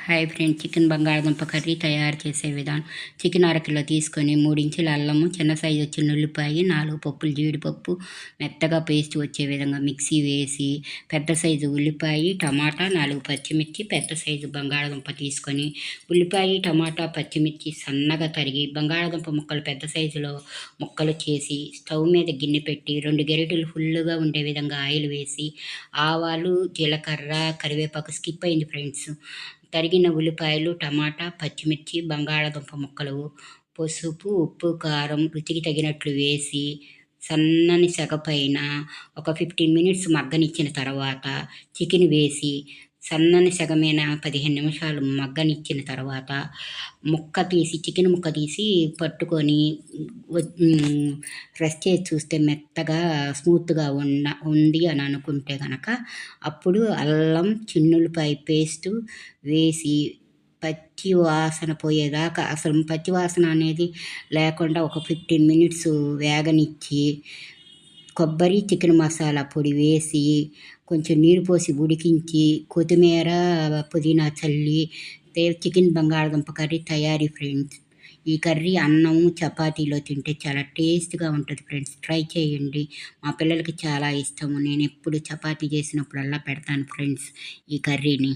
Hi friend chicken బంగాళదుంప curry తయారు చేసే విధానం. చికెన్ అరకిలో తీసుకొని ఇంచుల అల్లము చిన్న సైజు వచ్చిన ఉల్లిపాయ నాలుగు పప్పులు జీడిపప్పు మెత్తగా పేస్ట్ వచ్చే విధంగా మిక్సీ వేసి పెద్ద సైజు ఉల్లిపాయ టమాటా నాలుగు పచ్చిమిర్చి పెద్ద సైజు బంగాళదుంప తీసుకొని ఉల్లిపాయ టమాటా పచ్చిమిర్చి సన్నగా తరిగి బంగాళదుంప ముక్కలు పెద్ద సైజులో ముక్కలు చేసి స్టవ్ మీద గిన్నె పెట్టి రెండు గెరిటలు ఫుల్గా ఉండే విధంగా ఆయిల్ వేసి ఆవాలు జీలకర్ర కరివేపాకు స్కిప్ అయింది ఫ్రెండ్స్ తరిగిన ఉల్లిపాయలు టమాటా పచ్చిమిర్చి బంగాళదుంప ముక్కలు పసుపు ఉప్పు కారం రుచికి తగినట్లు వేసి సన్నని సెగ పైన ఒక ఫిఫ్టీన్ మినిట్స్ మగ్గనిచ్చిన తర్వాత చికెన్ వేసి సన్నని సగమైన పదిహేను నిమిషాలు మగ్గనిచ్చిన తర్వాత ముక్క తీసి చికెన్ ముక్క తీసి పట్టుకొని ప్రెస్ చేసి చూస్తే మెత్తగా స్మూత్గా ఉన్న ఉంది అని అనుకుంటే కనుక అప్పుడు అల్లం చిన్నులపై పేస్టు వేసి పచ్చి వాసన పోయేదాకా అసలు పచ్చి వాసన అనేది లేకుండా ఒక ఫిఫ్టీన్ మినిట్స్ వేగనిచ్చి కొబ్బరి చికెన్ మసాలా పొడి వేసి కొంచెం నీరు పోసి ఉడికించి కొత్తిమీర పుదీనా చల్లి చికెన్ బంగాళదుంప కర్రీ తయారీ ఫ్రెండ్స్ ఈ కర్రీ అన్నం చపాతీలో తింటే చాలా టేస్ట్గా ఉంటుంది ఫ్రెండ్స్. ట్రై చేయండి. మా పిల్లలకి చాలా ఇష్టము. నేను ఎప్పుడు చపాతీ చేసినప్పుడల్లా పెడతాను ఫ్రెండ్స్ ఈ కర్రీని.